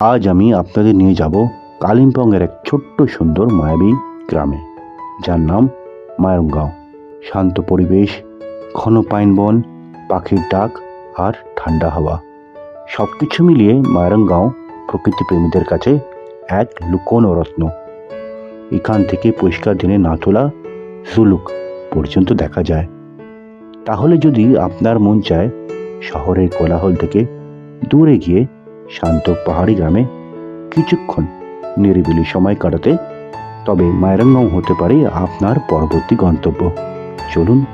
আজ আমি আপনাদের নিয়ে যাব কালিম্পংয়ের এক ছোট্ট সুন্দর মায়াবী গ্রামে, যার নাম মায়রঙ্গাঁও। শান্ত পরিবেশ, ঘন পাইন বন, পাখির ডাক আর ঠান্ডা হাওয়া। সব কিছু মিলিয়ে মায়রঙ্গাঁও প্রকৃতি প্রেমীদের কাছে এক লুকোনো রত্ন। এখান থেকে পরিষ্কার দিনে না তোলা সুলুক পর্যন্ত দেখা যায়। তাহলে যদি আপনার মন চায় শহরের কোলাহল থেকে দূরে গিয়ে শান্ত পাহাড়ি গ্রামে কিছুক্ষণ নিরিবিলি সময় কাটাতে, তবে মায়রাঙ্গাঁও হতে পারে আপনার পরবর্তী গন্তব্য। চলুন,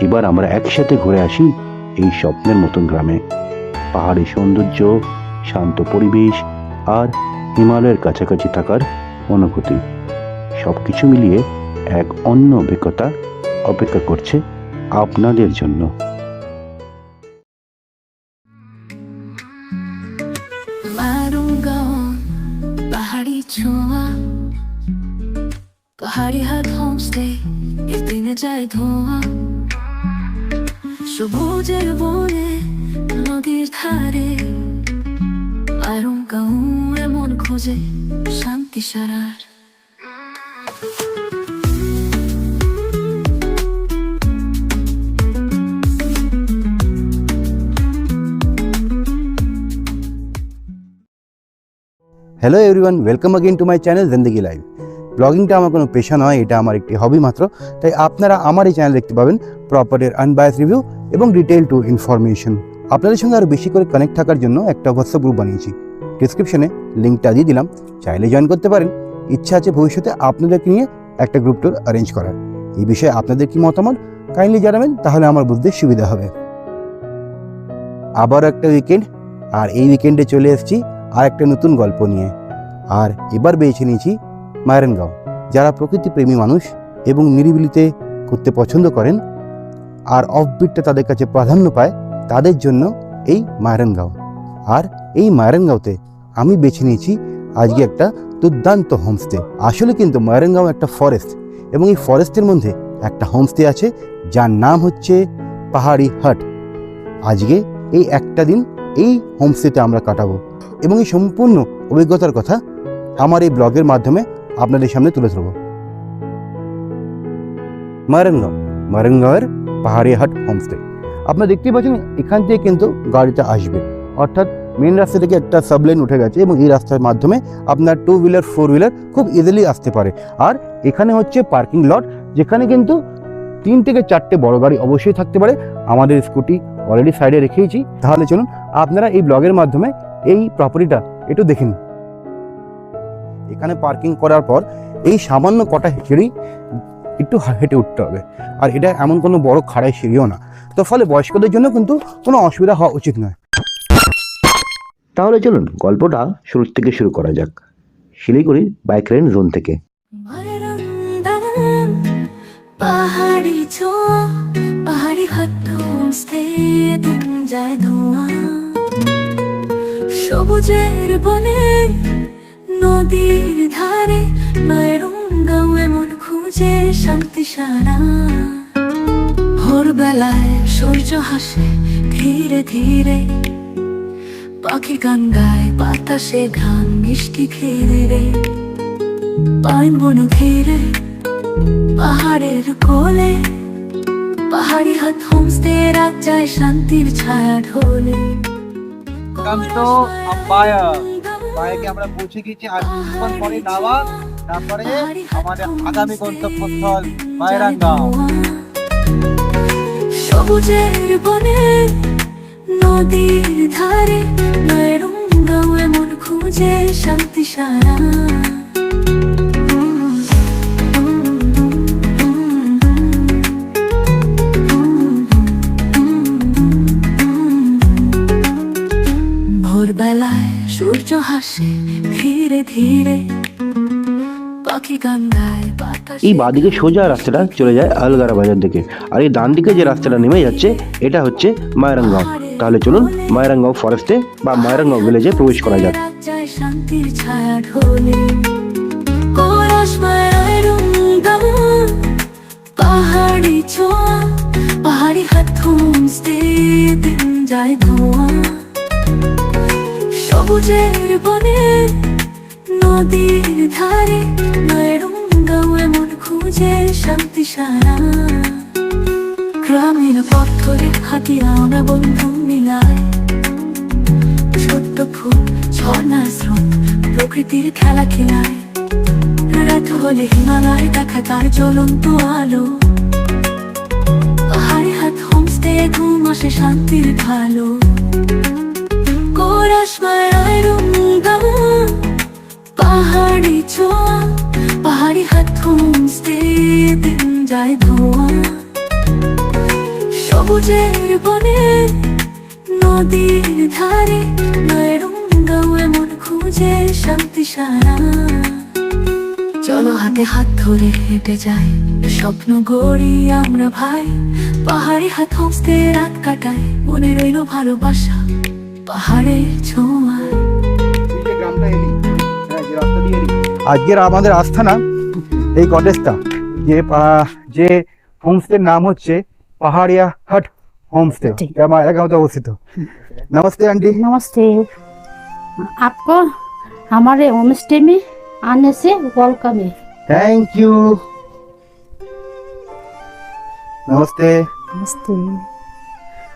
এবার আমরা একসাথে ঘুরে আসি এই স্বপ্নের মতন গ্রামে। পাহাড়ি সৌন্দর্য, শান্ত পরিবেশ আর হিমালয়ের কাছাকাছি থাকার অনুভূতি। সব কিছু মিলিয়ে এক অন্য অভিজ্ঞতা অপেক্ষা করছে আপনাদের জন্য। পাতায় ধোয়া। সবুজের বনে নদীর ধারে। আয়রন গাউ এমন খোঁজে শান্তি সারার hello everyone welcome again to my channel Zindagi live ব্লগিংটা আমার কোনো পেশা নয়, এটা আমার একটি হবি মাত্র। তাই আপনারা আমার এই চ্যানেল দেখতে পাবেন প্রপার্টির আনবায়াস রিভিউ এবং ডিটেল টু ইনফরমেশন আপনাদের সঙ্গে আরও বেশি করে কানেক্ট থাকার জন্য একটা হোয়াটসঅ্যাপ গ্রুপ বানিয়েছি। ডিসক্রিপশনে লিঙ্কটা দিয়ে দিলাম, চাইলে জয়েন করতে পারেন। ইচ্ছা আছে ভবিষ্যতে আপনাদেরকে নিয়ে একটা গ্রুপ টুর অ্যারেঞ্জ করার। এই বিষয়ে আপনাদের কি মতামত কাইন্ডলি জানাবেন, তাহলে আমার বুঝতে সুবিধা হবে। আবার একটা উইকেন্ড আর এই উইকেন্ডে চলে এসেছি আর একটা নতুন গল্প নিয়ে। আর এবার বেছে নিয়েছি মায়রনগাঁও যারা প্রকৃতি প্রেমী মানুষ এবং নিরিবিলিতে করতে পছন্দ করেন আর অফবিটটা তাদের কাছে প্রাধান্য পায়, তাদের জন্য এই মায়রনগাঁও আর এই মায়রনগাঁওতে আমি বেছে নিয়েছি আজকে একটা দুর্দান্ত হোমস্টে আসলে কিন্তু মায়রনগাঁও একটা ফরেস্ট এবং এই ফরেস্টের মধ্যে একটা হোমস্টে আছে, যার নাম হচ্ছে পাহাড়ি হাট। আজকে এই একটা দিন এই হোমস্টেতে আমরা কাটাবো। এবং এই সম্পূর্ণ অভিজ্ঞতার কথা আমার এই ব্লগের মাধ্যমে আপনাদের সামনে তুলে ধরব। মারেঙ্গাঁওয়ের পাহাড়ি হাট হোমস্টে আপনারা দেখতেই পাচ্ছেন, এখান থেকে কিন্তু গাড়িটা আসবে। অর্থাৎ মেন রাস্তা থেকে একটা সাবলেন উঠে গেছে এবং এই রাস্তার মাধ্যমে আপনার টু হুইলার ফোর হুইলার খুব ইজিলি আসতে পারে। আর এখানে হচ্ছে পার্কিং লট যেখানে কিন্তু তিন থেকে চারটে বড় গাড়ি অবশ্যই থাকতে পারে। আমাদের স্কুটি অলরেডি সাইডে রেখেইছি। তাহলে চলুন, আপনারা এই ব্লগের মাধ্যমে এই প্রপার্টিটা একটু দেখেন এখানে পার্কিং করার পর এই সামান্য কটা সিঁড়ি একটু হেঁটে উঠতে হবে। আর এটা এমন কোনো বড় খাড়াই সিঁড়িও না। তো ফলে বয়স্কদের জন্য কিন্তু কোনো অসুবিধা হওয়া উচিত নয়। তাহলে চলুন গল্পটা শুরুর থেকে শুরু করা যাক। শিলিগুড়ির বাইক রেন জোন থেকে। পাহাড়ি সবুজের বনে নদীর ধারে মায়ের গাঁও এমন খুঁজে শান্তি সারা। ভোরবেলায় সূর্য হাসে ধীরে ধীরে। পাখি গান গায়, বাতাসে ঘান মিষ্টি ঘিরে রে পাইন বন ঘিরে পাহাড়ের কোলে। পাহাড়ি হাত হোমস্টে রাত যায় শান্তির ছায়া ঢোলে. বাইকে আমরা পৌঁছে গেছি আর কিছুক্ষণ পরে নামা, তারপরে আমাদের আগামী গন্তব্যস্থল মায়েরাঙ্গাঁও সবুজের বনে, নদীর ধারে মায়ের গাঁও এমন খুঁজে শান্তি সারা সূর্য হাসে ধীরে ধীরে এই বাদিকে সোজা রাস্তাটা চলে যায় আলগারা বাজার দিকে। আর এই ডান দিকে যে রাস্তাটা নেমে যাচ্ছে এটা হচ্ছে মায়রাঙ্গাঁও। তাহলে চলুন মায়রাঙ্গাঁও ফরেস্টে বা মায়রাঙ্গাঁও ভিলেজে প্রবেশ করা যাক। শান্তির ছায়া ঢোলে পাহাড়ি ছোঁয়া পাহাড়ি হাত দিন যায় ধোঁয়া। সবুজের বনে, নদীর ধারে নয়রঙ্গাও এমন খুঁজে শান্তি সারা। গ্রামের পথ ধরে আমরা বন্ধু মিলায়। ছোট্ট ফুল, ঝর্ণার স্রোত, প্রকৃতির খেলা খেলায়। রাত হলে হিমালয় দেখা তার জ্বলন্ত আলো। পাহাড়ে হাত হোমস্টে ঘুম আসে শান্তির ভালো সবুজের বনে নদীর ধারে নয়রঙ্গাও এমন খুঁজে শান্তি সারা। চলো হাতে হাত ধরে হেঁটে যাই স্বপ্ন গড়ি আমরা ভাই। পাহাড়ি হাত হোমস্টে রাত কাটায় মনে রইল ভালোবাসা পাহাড়ের ছোঁয়ায়। আজকের আমাদের আস্থানা এই কটেজটা যে পা- যে হোমস্টের নাম হচ্ছে পাহাড়িয়া হাট হোমস্টে जी। যা আমার এলাকাতে অবস্থিত নমস্তে আন্টি नमस्ते आपको हमारे होम स्टे में आने से वेलकम है থ্যাংক ইউ নমস্তে नमस्ते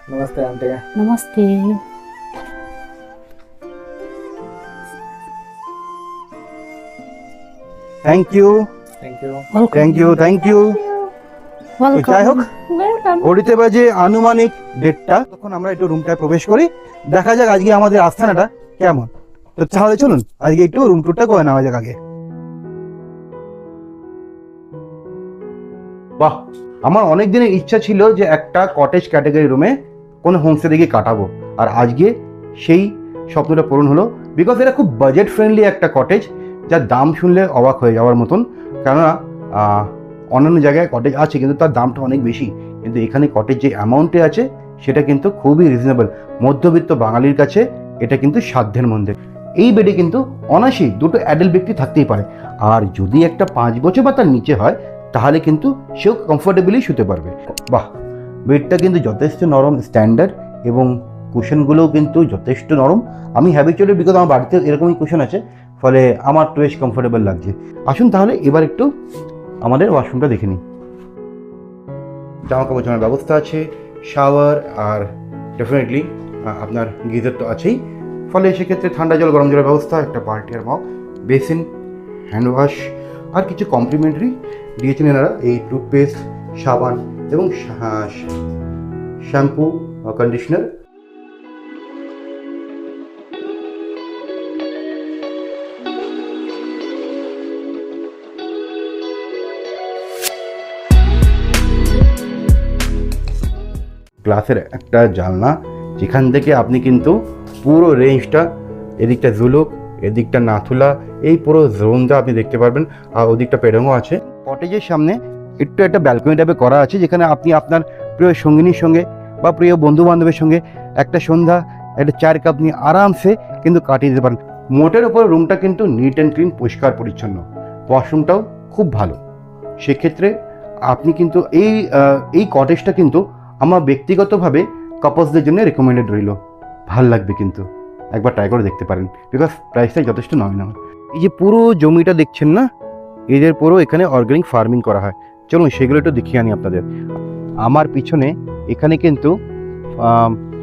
নমস্তে আন্টি नमस्ते thank you thank you welcome thank you thank you যাই হোক ঘড়িতে বাজে আনুমানিক ডেটটা তখন আমরা একটু রুমটায় প্রবেশ করি। দেখা যাক আজকে আমাদের আস্থানাটা কেমন। তো তাহলে চলুন আজকে একটু রুম টুরটা করে নেওয়া যাক আগে। বাহ আমার অনেক দিনের ইচ্ছা ছিল যে একটা কটেজ ক্যাটাগরি রুমে কোনো হোমস্টেতে গিয়ে কাটাবো। আর আজকে সেই স্বপ্নটা পূরণ হলো। বিকজ এটা খুব বাজেট ফ্রেন্ডলি একটা কটেজ যার দাম শুনলে অবাক হয়ে যাওয়ার মতন। কেননা অন্যান্য জায়গায় কটেজ আছে, কিন্তু তার দামটা অনেক বেশি। কিন্তু এখানে কটেজ যে অ্যামাউন্টে আছে, সেটা কিন্তু খুবই রিজনেবল মধ্যবিত্ত বাঙালির কাছে এটা কিন্তু সাধ্যের মধ্যে। এই বেডে কিন্তু অনায়াসেই দুটো অ্যাডাল্ট ব্যক্তি থাকতেই পারে। আর যদি একটা পাঁচ বছর বা তার নিচে হয়, তাহলে কিন্তু সেও কমফোর্টেবলি শুতে পারবে। বাহ! বেডটা কিন্তু যথেষ্ট নরম স্ট্যান্ডার্ড এবং কুশনগুলোও কিন্তু যথেষ্ট নরম। আমি হ্যাবিচুয়ালি বিকজ আমার বাড়িতে এরকমই কুশন আছে, ফলে আমার তো বেশ কমফোর্টেবল লাগছে। আসুন তাহলে এবার একটু আমাদের ওয়াশরুমটা দেখে নিই। জামা কাপড় জানার ব্যবস্থা আছে শাওয়ার আর ডেফিনেটলি আপনার গিজার তো আছেই। ফলে সেক্ষেত্রে ঠান্ডা জল, গরম জলের ব্যবস্থা, একটা বাল্টি আর মগ বেসিন হ্যান্ড ওয়াশ আর কিছু কমপ্লিমেন্টারি দিয়েছেন এনারা, এই টুথপেস্ট সাবান এবং শ্যাম্পু কন্ডিশনার গ্লাসের একটা জানলা, যেখান থেকে আপনি কিন্তু পুরো রেঞ্জটা এদিকটা জুলুক এদিকটা নাথুলা এই পুরো জোনটা আপনি দেখতে পারবেন। আর ওদিকটা পেডংও আছে। কটেজের সামনে একটু একটা ব্যালকনি টাইপে করা আছে, যেখানে আপনি আপনার প্রিয় সঙ্গিনীর সঙ্গে বা প্রিয় বন্ধু বান্ধবের সঙ্গে একটা সন্ধ্যা, একটা চার কাপ নিয়ে আরামসে কিন্তু কাটিয়ে দিতে পারেন। মোটের ওপর রুমটা কিন্তু নিট অ্যান্ড ক্লিন পরিষ্কার, পরিচ্ছন্ন। ওয়াশরুমটাও খুব ভালো। সেক্ষেত্রে আপনি কিন্তু এই এই কটেজটা কিন্তু আমার ব্যক্তিগতভাবে কাপলসদের জন্য রেকমেন্ডেড রইল। ভালো লাগবে কিন্তু। একবার ট্রাই করে দেখতে পারেন। বিকজ প্রাইসটা যথেষ্ট নয় না। এই যে পুরো জমিটা দেখছেন না? এদের পুরো এখানে অর্গানিক ফার্মিং করা হয়। চলুন সেগুলো একটু দেখিয়ে আনি আপনাদের। আমার পিছনে এখানে কিন্তু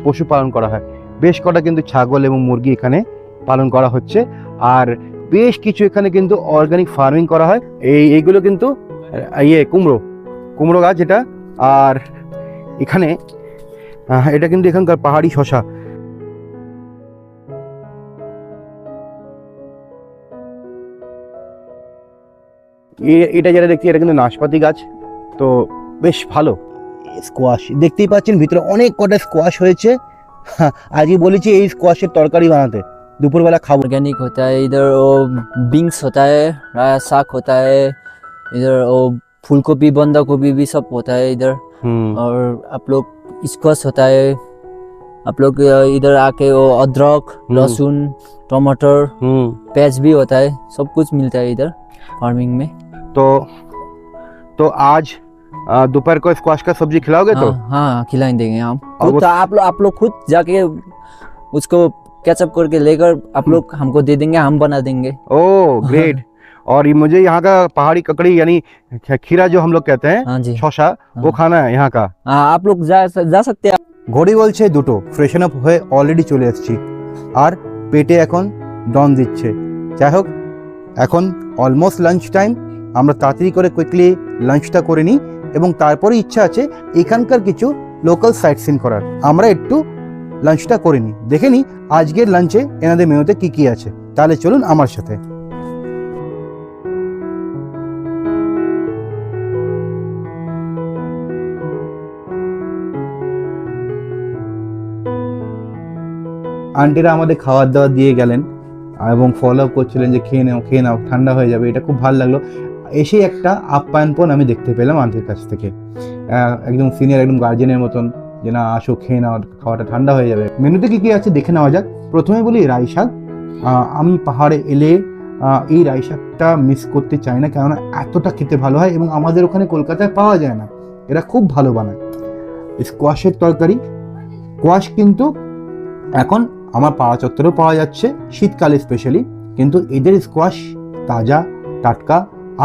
পশুপালন করা হয়। বেশ কটা কিন্তু ছাগল এবং মুরগি এখানে পালন করা হচ্ছে। আর বেশ কিছু এখানে কিন্তু অর্গানিক ফার্মিং করা হয়। এই, এইগুলো কিন্তু ইয়ে কুমড়ো। কুমড়ো গাছ এটা আর এখানে আহ, এটা কিন্তু এখানকার পাহাড়ি শশা এ- এটা যেটা দেখছি এটা কিন্তু নাশপাতি গাছ তো বেশ ভালো স্কোয়াশ দেখতেই পাচ্ছেন ভিতরে অনেক কটা স্কোয়াশ হয়েছে হ্যাঁ, আজকে বলেছি এই স্কোয়াশের তরকারি বানাতে দুপুরবেলা খাবো ऑर्गेनिक होता है इधर वो बीन्स होता है राया साग होता है इधर वो फूल गोभी बंदा गोभी भी सब होता है इधर হুম और आप लोग स्क्वाश होता है। आप लोग इधर आके वो अदरक लहसुन टमाटर प्याज भी होता है। सब कुछ मिलता है इधर फ़ार्मिंग में। तो तो आज दोपहर को स्क्वाश का सब्ज़ी खिलाओगे तो? हाँ हाँ खिलाएँ देंगे हम। खुद आप लोग आप लोग खुद जाके उसको कैचअप करके लेकर आप लोग हमको दे देंगे हम बना देंगे। ओ ग्रेट और ये मुझे यहाँ का पहाड़ी ककड़ी यानी ख- खीरा जो हम लोग कहते हैं हाँ जी শশা वो हाँ। खाना है यहाँ का हाँ आप लोग जा जा सकते हैं ঘড়ি বলছে দুটো ফ্রেশন আপ হয়ে অলরেডি চলে এসেছি আর পেটে এখন ডন দিচ্ছে যাই হোক এখন অলমোস্ট লাঞ্চ টাইম আমরা তাড়াতাড়ি করে কুইকলি লাঞ্চটা করে নিই এবং তারপরে ইচ্ছা আছে এখানকার কিছু লোকাল সাইট সিন করার আমরা একটু লাঞ্চটা করে নিই দেখে নিই আজকের লাঞ্চে এনাদের মেনুতে কি কি আছে তাহলে চলুন আমার সাথে আন্টিরা আমাদের খাবার দাবার দিয়ে গেলেন এবং ফলো আপ করছিলেন যে খেয়ে নাও খেয়ে নাও, ঠান্ডা হয়ে যাবে, এটা খুব ভালো লাগল। এসে একটা আপ্যায়নপন আমি দেখতে পেলাম আন্টির কাছ থেকে। একদম সিনিয়র একদম গার্জেনের মতন যে না, আসো, খেয়ে নাও, খাওয়াটা ঠান্ডা হয়ে যাবে। মেনুতে কী কী আছে দেখে নেওয়া যাক। প্রথমে বলি রাই শাক। আমি পাহাড়ে এলে এই রাই শাকটা মিস করতে চাই না, কেননা এতটা খেতে ভালো হয় এবং আমাদের ওখানে কলকাতায় পাওয়া যায় না। এরা খুব ভালো বানায়। স্কোয়াশের তরকারি। স্কোয়াশ কিন্তু এখন আমার পাড়া চত্বরেও পাওয়া যাচ্ছে, শীতকালে স্পেশালি কিন্তু এদের স্কোয়াশ তাজা, টাটকা,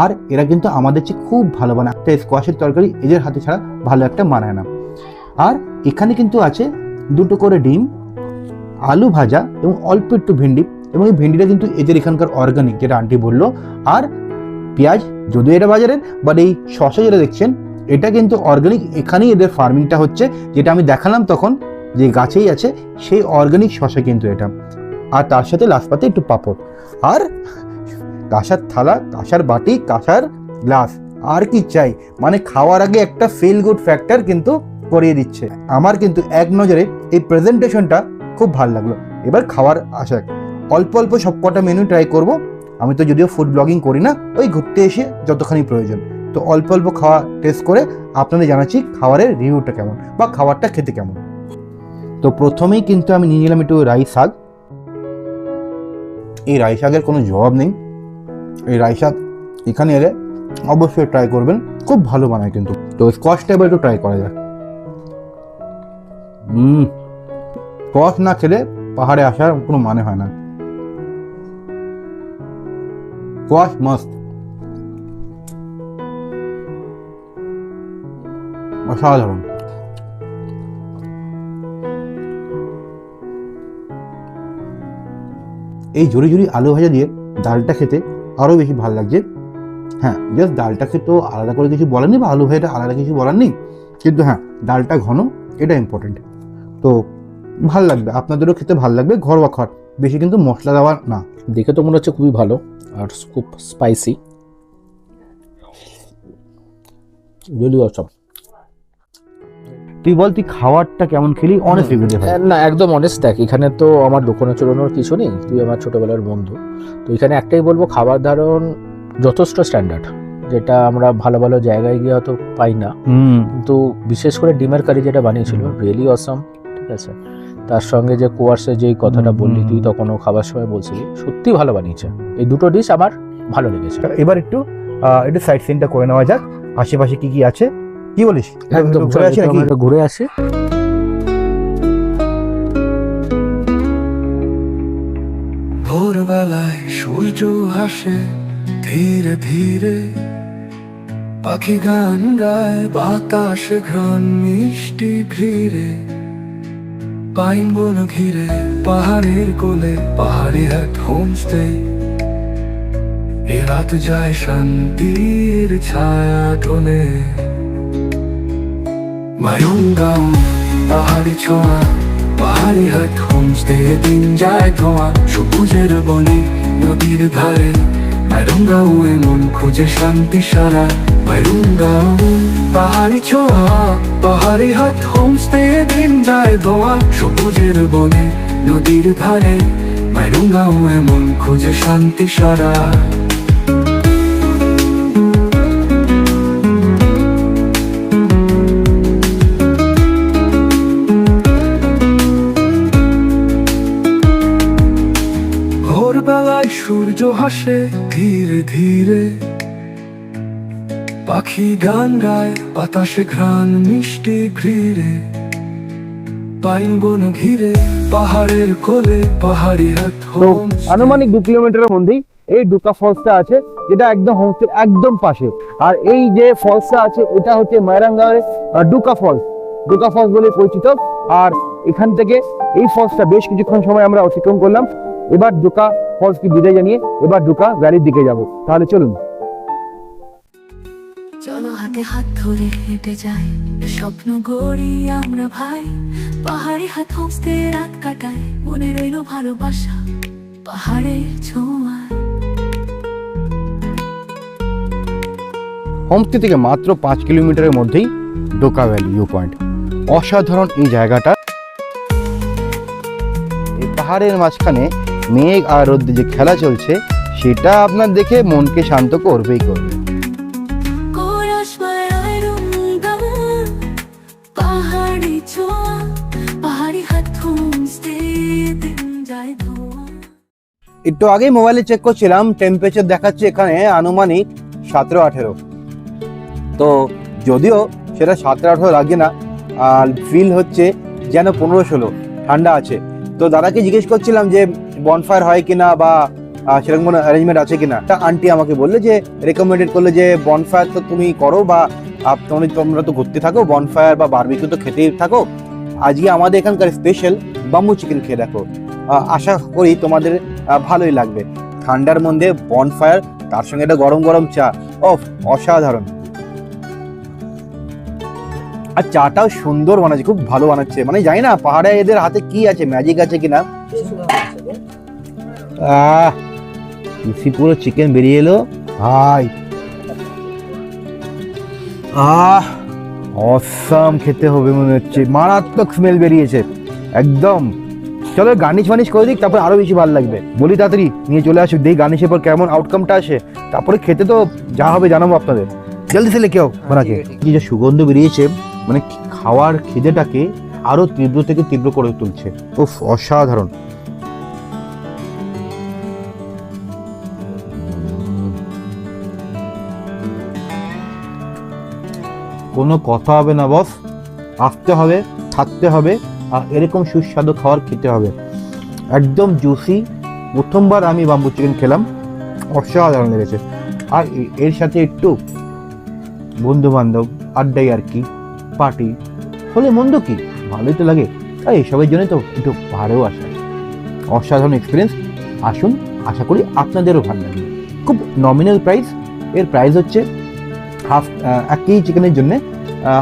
আর এরা কিন্তু আমাদের চেয়ে খুব ভালো বানায়। একটা স্কোয়াশের তরকারি এদের হাতে ছাড়া ভালো একটা মানায় না। আর এখানে কিন্তু আছে দুটো করে ডিম, আলু ভাজা এবং অল্প একটু ভেন্ডি এবং এই ভেন্ডিটা কিন্তু এদের এখানকার অর্গানিক যেটা আন্টি বলল। আর পেঁয়াজ, যদিও এটা বাজারের বাট এই শশা যেটা দেখছেন, এটা কিন্তু অর্গানিক এখানেই এদের ফার্মিংটা হচ্ছে, যেটা আমি দেখালাম তখন যে গাছেই আছে, সেই অর্গানিক শশা কিন্তু এটা। আর তার সাথে লাস্ট পাতে একটু পাঁপড়। আর কাঁসার থালা, কাঁসার বাটি, কাঁসার গ্লাস, আর কি চাই? মানে খাওয়ার আগে একটা ফিল গুড ফ্যাক্টর কিন্তু করিয়ে দিচ্ছে। আমার কিন্তু এক নজরে এই প্রেজেন্টেশনটা খুব ভালো লাগল। এবার খাওয়ার আশা। অল্প অল্প সব কটা মেনু ট্রাই করব। আমি তো যদিও ফুড ব্লগিং করি না, ওই ঘুরতে এসে যতখানি প্রয়োজন। তো অল্প অল্প খাওয়া টেস্ট করে আপনাদের জানাচ্ছি খাবারের রিভিউটা কেমন, বা খাবারটা খেতে কেমন। তো প্রথমেই কিন্তু আমি নিয়ে নিলাম একটু রাই শাক। এই রাই শাকের কোনো জবাব নেই। এই রাই শাক এখানে এলে অবশ্যই ট্রাই করবেন। খুব ভালো বানায় কিন্তু। তো স্কচটা এবার একটু ট্রাই করা যাক। হুম স্কচ না খেলে পাহাড়ে আসার কোনো মানে হয় না। স্কোয়াশ মাস্ট অসাধারণ। এই ঝুড়ি ঝুড়ি আলু ভাজা দিয়ে ডালটা খেতে আরও বেশি ভালো লাগছে। হ্যাঁ জাস্ট ডালটা খেতে তো আলাদা করে কিছু বলার নেই বা আলু ভাজাটা আলাদা কিছু বলার নেই কিন্তু হ্যাঁ ডালটা ঘন এটা ইম্পর্টেন্ট তো ভালো লাগবে আপনাদেরও খেতে ভালো লাগবে ঘরোয়া খাবার। বেশি কিন্তু মশলা দেওয়া না। দেখে তো মনে হচ্ছে খুবই ভালো আর খুব স্পাইসি রিয়েলি অসম তুই বল তুই খাওয়ারটা কেমন খেলি? অনেক রিভিউ দে না একদম অনেস্ট দেখ এখানে তো আমার দোকানে চলানোর কিছু নেই তুই আমার ছোটবেলার বন্ধু। তো এখানে একটাই বলব খাবার ধারণ যথেষ্ট স্ট্যান্ডার্ড যেটা আমরা ভালো ভালো জায়গায় গিয়ে হয়তো পাই না। কিন্তু বিশেষ করে ডিমের কারি যেটা বানিয়েছিল রিয়েলি অসম ঠিক আছে? তার সঙ্গে যে কোয়ার্সে যেই কথাটা বললি তুই। তখনও খাবার সময় বলছিলি সত্যি ভালো বানিয়েছে। এই দুটো ডিশ আমার ভালো লেগেছে। এবার একটু একটু সাইড সিনটা করে নেওয়া যাক আশেপাশে কি কি আছে। কি বলিস? একদম ঘুরে আসি নাকি? ঘুরে আসি ভোরবেলায় সূর্য হাসে ধীরে ধীরে পাখি গান গায় বাতাস ঘ্রাণ মিষ্টি ঘিরে পাইন বন ঘিরে পাহাড়ের কোলে পাহাড়ে হাট হোমস্টে। এ রাত যায় শান্তির ছায়া টোলে মায়ুঙ্গাম পাহাড়ি ছোঁয়া, পাহাড়ি হাট হোমস্টে দিন যায় ধোঁয়া। সবুজের বনে, নদীর ধারে মায়ুঙ্গাও এমন খুঁজে শান্তি সারা। মায়ুঙ্গাও পাহাড়ি ছোঁয়া, পাহাড়ি হাট হোমস্টে দিন যায় ধোঁয়া। সবুজের বনে, নদীর ধারে মায়ুঙ্গাও এমন খুঁজে শান্তি সারা। সূর্য হাসে ধীরে ধীরে। পাখি গান গায় বাতাসে ঘ্রাণ মিষ্টি ঘিরে পাইন বন ঘিরে পাহাড়ের কোলে পাহাড়ি হাট তো হোম আনুমানিক দু কিলোমিটারের মধ্যেই এই ডুকা ফলসটা আছে যেটা একদম হোমস্টের একদম পাশে। আর এই যে ফলসটা আছে এটা হচ্ছে মায়রাঙ্গাওয়ের ডুকা ফলস। ডুকা ফলস বলে পরিচিত। আর এখান থেকে এই ফলসটা বেশ কিছুক্ষণ সময় আমরা অতিক্রম করলাম। এবার ডুকা ফলস কি বিদায় জানিয়ে এবার ডুকা ভ্যালির দিকে যাব। তাহলে চলুন। চলো হাতে হাত ধরে হেঁটে যাই। স্বপ্ন গড়ি আমরা ভাই। পাহাড়ি হাত হোমস্টে রাত কাটায় মনে রইল ভালোবাসা পাহাড়ের ছোঁয়ায়। হোমস্টে থেকে মাত্র পাঁচ কিলোমিটারের মধ্যেই ডোকা ভ্যালি ভিউ পয়েন্ট। অসাধারণ এই জায়গাটা। এই পাহাড়ের মাঝখানে মেঘ আর রোদ্দে যে খেলা চলছে সেটা আপনার দেখে মনকে শান্ত করবেই করবে। একটু আগেই মোবাইলে চেক করছিলাম টেম্পারেচার দেখাচ্ছে এখানে আনুমানিক সতেরো আঠেরো। তো যদিও সেটা সতেরো আঠেরো লাগে না আর ফিল হচ্ছে যেন পনেরো ষোলো ঠান্ডা আছে। তো দাদাকে জিজ্ঞেস করছিলাম যে বনফায়ার হয় কিনা বা সেরকম কোনো অ্যারেঞ্জমেন্ট আছে কিনা। তা আন্টি আমাকে বললে যে রেকমেন্ডেড করলে যে বনফায়ার তো তুমি করো বা, আপ- তোমরা তো ঘুরতে থাকো বনফায়ার বা বারবিকিউ তো খেতেই থাকো। আজকে আমাদের এখানকার স্পেশাল বাম্বু চিকেন খেয়ে দেখো। আশা করি তোমাদের ভালোই লাগবে। ঠান্ডার মধ্যে বনফায়ার তার সঙ্গে একটা গরম গরম চা। ওফ, অসাধারণ। আর চাটাও সুন্দর বানাচ্ছে খুব ভালো বানাচ্ছে। মানে জানি না পাহাড়ে এদের হাতে কি আছে ম্যাজিক আছে কিনা? আহ পুরো চিকেন বেরিয়ে এলো। হাই। আহ অসাম খেতে হবে মনে হচ্ছে। মারাত্মক স্মেল বেরিয়েছে। একদম। চলো গার্নিশ ফার্নিশ করে দিক তারপর আরও বেশি ভালো লাগবে। বলি তাড়াতাড়ি নিয়ে চলে আসুক দেখি গার্নিশের পর কেমন আউটকামটা আসে। তারপরে খেতে তো যা হবে জানাব আপনাদের। জলদি সে কেউ বানাকে কি যে সুগন্ধ বেরিয়েছে মানে খাওয়ার খিদেটাকে আরও তীব্র থেকে তীব্র করে তুলছে। উফ অসাধারণ। কোনো কথা হবে না বস। আসতে হবে থাকতে হবে আর এরকম সুস্বাদু খাবার খেতে হবে। একদম জুসি প্রথমবার আমি বাম্বু চিকেন খেলাম। অসাধারণ লেগেছে। আর এর সাথে একটু বন্ধু বান্ধব আড্ডাই আর কি। পার্টি, হলে মন্দ কি? ভালোই তো লাগে। তাই এসবের জন্যই তো একটু পাহাড়েও আসা। অসাধারণ এক্সপিরিয়েন্স আসুন, আশা করি আপনাদেরও ভালো লাগবে। খুব নমিনাল প্রাইস এর প্রাইস হচ্ছে হাফ এক কেজি চিকেনের জন্য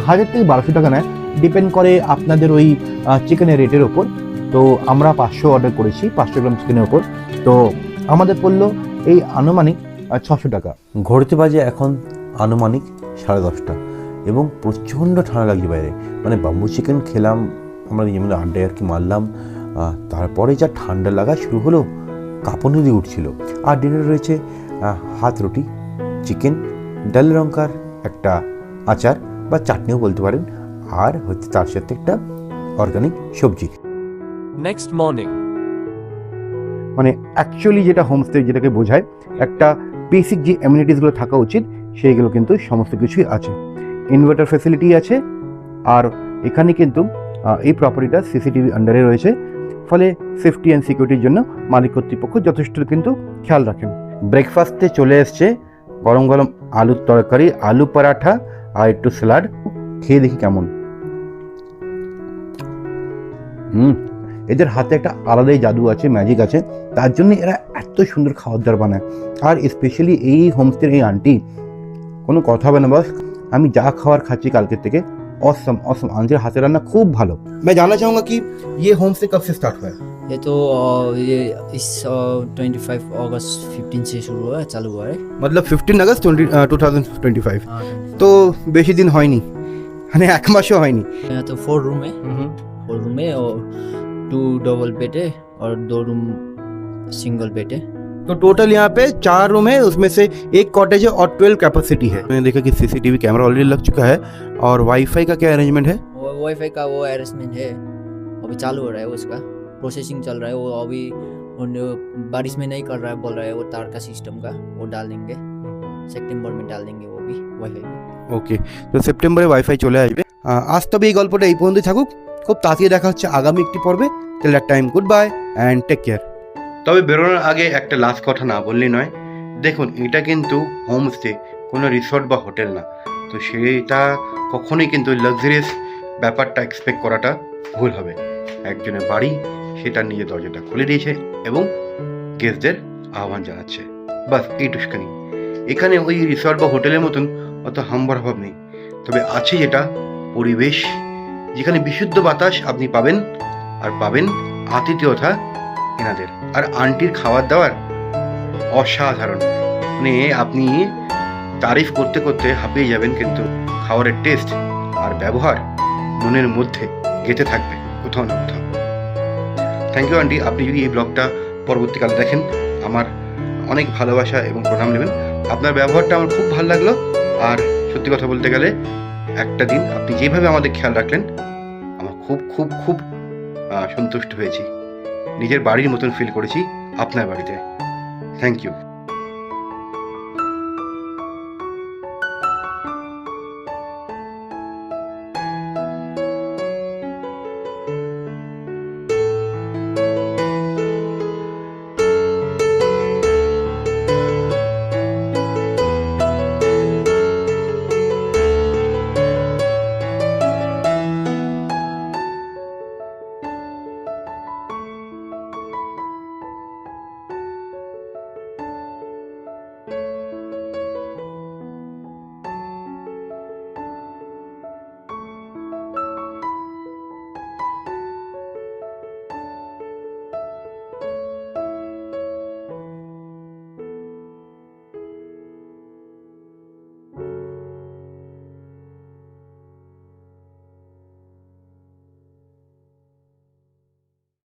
হাজার থেকে বারোশো টাকা নেয়। ডিপেন্ড করে আপনাদের ওই চিকেনের রেটের ওপর। তো আমরা পাঁচশো অর্ডার করেছি, পাঁচশো গ্রাম চিকেনের ওপর। তো আমাদের পড়ল এই আনুমানিক ছশো টাকা। ঘড়িতে বাজে এখন আনুমানিক সাড়ে দশটা। এবং প্রচণ্ড ঠান্ডা লাগছে বাইরে। মানে বাম্বু চিকেন খেলাম আমরা যেমন আড্ডায় আর কি মারলাম। তারপরে যা ঠান্ডা লাগা শুরু হলো কাঁপনি দিয়ে উঠছিল। আর ডিনারে রয়েছে হাত রুটি চিকেন ডাল লঙ্কার একটা আচার বা চাটনিও বলতে পারেন। আর হচ্ছে তার সাথে একটা অর্গানিক সবজি। নেক্সট মর্নিং মানে অ্যাকচুয়ালি যেটা হোমস্টে যেটাকে বোঝায় একটা বেসিক যে অ্যামিনিটিসগুলো থাকা উচিত সেইগুলো কিন্তু সমস্ত কিছুই আছে। ইনভার্টার ফেসিলিটি আছে, আর এখানে কিন্তু এই প্রপার্টিটা সিসিটিভি আন্ডারে রয়েছে। ফলে সেফটি অ্যান্ড সিকিউরিটির জন্য মালিক কর্তৃপক্ষ যথেষ্ট কিন্তু খেয়াল রাখেন। ব্রেকফাস্টে চলে এসছে গরম গরম আলুর তরকারি, আলু পরাঠা আর একটু স্যালাড খেয়ে দেখি কেমন। হুম, এদের হাতে একটা আলাদাই জাদু আছে ম্যাজিক আছে। তার জন্য এরা এত সুন্দর খাবার দাবার বানায়। আর স্পেশালি এই হোমস্টের এই আন্টি কোনো কথা হবে না বস আমি যা খাওয়ার খাচ্ছি কালকের থেকে औसम औसम आंजर हाथी राना खूब भालो मैं जानना चाहूँगा कि ये होम स्टे कब से स्टार्ट हुआ है? ये तो ये इस ट्वेंटी फाइव अगस्त फिफ्टीन से शुरू हुआ है चालू हुआ है। मतलब fifteen August two thousand twenty five तो বেশি দিন হয়নি মানে এক মাসও হয়নি তো ফোর রুমে ফোর और टू डबल बेड है और दो रूम सिंगल बेड है। तो टोटल यहाँ पे चार रूम है उसमें से एक कॉटेज है और ट्वेल्व कैपेसिटी है मैंने देखा कि सीसीटीवी कैमरा ऑलरेडी लग चुका है और वाईफाई का क्या अरेंजमेंट है वो वाईफाई का वो अरेंजमेंट है अभी चालू हो रहा है उसका प्रोसेसिंग चल रहा है वो अभी उन बारिश में नहीं कर रहा है बोल रहा है वो तार का सिस्टम का वो डाल देंगे सेप्टेम्बर में डाल देंगे वो भी वाईफाई भी ওকে তো সেপ্টেম্বরে ওয়াইফাই চলে আসবে আহ, আজ তবে এই গল্পটা এই পর্যন্তই থাকুক খুব তাড়াতাড়ি দেখা হচ্ছে আগামী একটি পর্বে till that time goodbye and take care তবে বেরোনোর আগে একটা লাস্ট কথা না বললেই নয়। দেখুন, এটা কিন্তু হোমস্টে কোনো রিসর্ট বা হোটেল না। তো সেটা কখনোই কিন্তু লাক্সারিয়াস ব্যাপারটা এক্সপেক্ট করাটা ভুল হবে। একজনের বাড়ি সেটা নিজের দরজাটা খুলে দিয়েছে এবং গেস্টদের আহ্বান জানাচ্ছে। বাস এইটুখানি এখানে ওই রিসর্ট বা হোটেলের মতন অত হাম্বার অভাব নেই। তবে আছে যেটা, পরিবেশ। যেখানে বিশুদ্ধ বাতাস আপনি পাবেন, আর পাবেন আতিথেয়তা এনাদের। আর আন্টির খাবার দাবার অসাধারণ। মানে আপনি তারিফ করতে করতে হাঁপিয়ে যাবেন কিন্তু খাবারের টেস্ট আর ব্যবহার মনের মধ্যে গেঁথে থাকবে কোথাও না কোথাও। Thank you aunty. আপনি যদি এই ব্লগটা পরবর্তীকালে দেখেন, আমার অনেক ভালোবাসা এবং প্রণাম নেবেন। আপনার ব্যবহারটা আমার খুব ভালো লাগল। আর সত্যি কথা বলতে গেলে, একটা দিন আপনি যেভাবে আমাদের খেয়াল রাখলেন, আমার খুব খুব খুব সন্তুষ্ট হয়েছি। নিজের বাড়ির মতন ফিল করেছি আপনার বাড়িতে। Thank you